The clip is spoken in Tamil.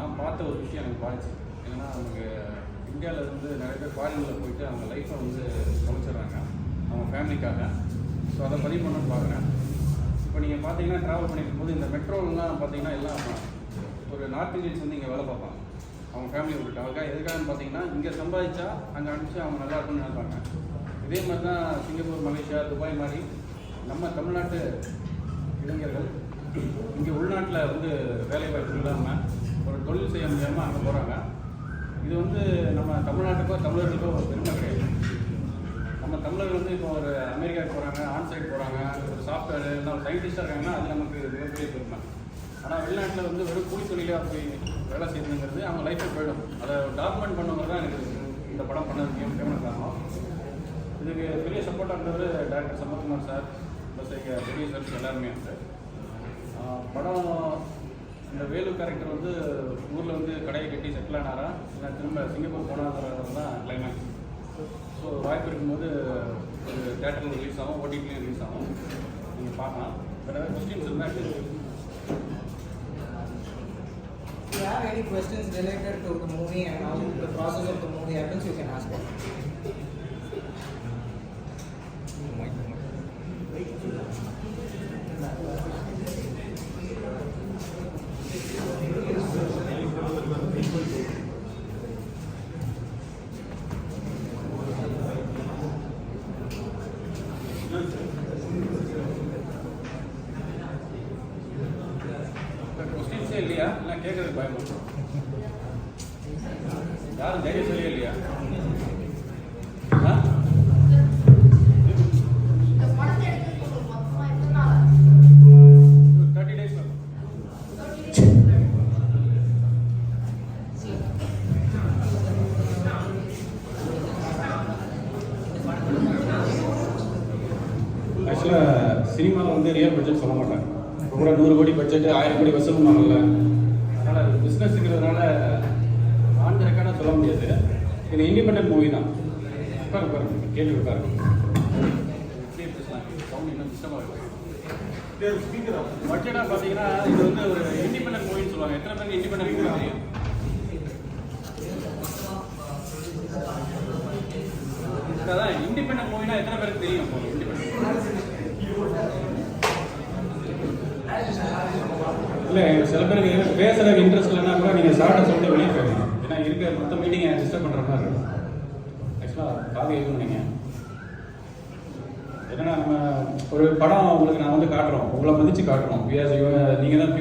நான் பார்த்த ஒரு விஷயம் எனக்கு பாதிச்சு. ஏன்னா அவங்க இந்தியாவில் இருந்து நிறைய பேர் ஃபாரினில் போயிட்டு அவங்க லைஃப்பை வந்து தொலைச்சிடுறாங்க. அவங்க ஃபேமிலிக்காக ஸோ அதை பதிவு பண்ணணும்னு பார்க்குறேன். இப்போ நீங்கள் பார்த்தீங்கன்னா ட்ராவல் பண்ணிருக்கும் போது இந்த மெட்ரோலாம் பார்த்தீங்கன்னா எல்லாம் ஒரு நார்த் இந்தியன்ஸ் வந்து இங்கே வேலை பார்ப்பாங்க. அவங்க ஃபேமிலி விட்டுட்டு அவங்க எதுக்காகன்னு பார்த்தீங்கன்னா இங்கே சம்பாதிச்சா அங்கே அனுப்பிச்சு அவங்க நல்லா இருக்கும்னு நினைப்பாங்க. இதே மாதிரி தான் சிங்கப்பூர் மலேசியா துபாய் மாதிரி நம்ம தமிழ்நாட்டு இளைஞர்கள் இங்கே உள்நாட்டில் வந்து வேலை வாய்ப்பு இல்லாமல் ஒரு தொழில் செய்ய முடியாமல் அங்கே போகிறாங்க இது வந்து நம்ம தமிழ்நாட்டுக்கோ தமிழர்களுக்கோ ஒரு பெருமை கிடையாது. நம்ம தமிழர்கள் வந்து இப்போ ஒரு அமெரிக்காவுக்கு போகிறாங்க ஆன்சைட் போகிறாங்க ஒரு சாஃப்ட்வேர் இல்லை ஒரு சயின்டிஸ்டாக இருக்காங்கன்னா அது நமக்கு மிகப்பெரிய பெருமை. ஆனால் வெளிநாட்டில் வந்து வெறும் கூலி தொழிலாக போய் வேலை செய்யணுங்கிறது அவங்க லைஃப்பை போயிடும். அதை டாக்குமெண்ட் பண்ணுவது தான் எனக்கு இந்த படம் பண்ணதுக்கு முக்கியமான காரணம். இதுக்கு பெரிய சப்போர்ட்டாக இருந்தவர் டேரக்டர் சம்பத்குமார் சார் ப்ளஸ் எங்கள் ப்ரொடியூசர்ஸ் எல்லாருமே வந்து படம் இந்த வேலு கேரக்டர் வந்து ஊரில் வந்து கடையை கட்டி செட்டில் ஆனாரா? இல்லை திரும்ப சிங்கப்பூர் போனாங்கிறது தான் கிளைமேக்ஸ் ஸோ வாய்ப்பு இருக்கும்போது ஒரு தேட்டரில் ரிலீஸ் ஆகும் ஓடிடிலையும் ரிலீஸ் ஆகும். நீங்கள் பார்க்கலாம். வேறு ஏதாவது கொஸ்டின்ஸ் இருந்தால் கேளுங்க. If you have any questions related to the movie and how the process of the movie happens, you can ask. இல்லையா? இல்லை கேட்கறதுக்கு பயமா யாரும் தைரியம் சொல்லியே இல்லையா? தேர்ட்டி டேஸ் ஆக்சுவலாக சினிமாவில் வந்து ரியல் பட்ஜெட் சொல்ல மாட்டாங்க. இப்போ கூட நூறு கோடி பட்ஜெட்டு ஆயிரம் கோடி வசூலுமாங்கல்ல அதனால் பிஸ்னஸுங்கிறதுனால பிஸ்னஸ்ங்கிறதுனால ஆன் ரெக்கார்டாக சொல்ல முடியாது. இது இண்டிபெண்டன்ட் மூவி தான். உட்காரு உட்காரு. கேள்வி உட்காரு. சவுண்ட் பட்ஜெட்டாக பார்த்தீங்கன்னா இது வந்து ஒரு இண்டிபெண்டன்ட் மூவின்னு சொல்லுவாங்க. எத்தனை பேருக்கு இண்டிபெண்டன்ட் மூவி தெரியும்? அதான் இண்டிபெண்டன்ட் மூவினா எத்தனை பேருக்கு தெரியும்? இண்டிபெண்டன்ட் இல்லை சில பேருக்கு பேசுறதுக்கு இன்ட்ரெஸ்ட் இல்லைன்னா கூட நீங்கள் சாப்பிட்ட சொல்லிட்டு வெளியே போயிடலாம். ஏன்னா இருக்க மொத்த மீட்டிங்கை டிஸ்டர்ப் பண்ணுற மாதிரி இருக்கும். ஆக்சுவலாக காது இது நீங்கள் என்னென்னா நம்ம ஒரு படம் உங்களுக்கு நான் வந்து காட்டுறோம். உங்களை மதித்து காட்டுறோம். நீங்கள் தான்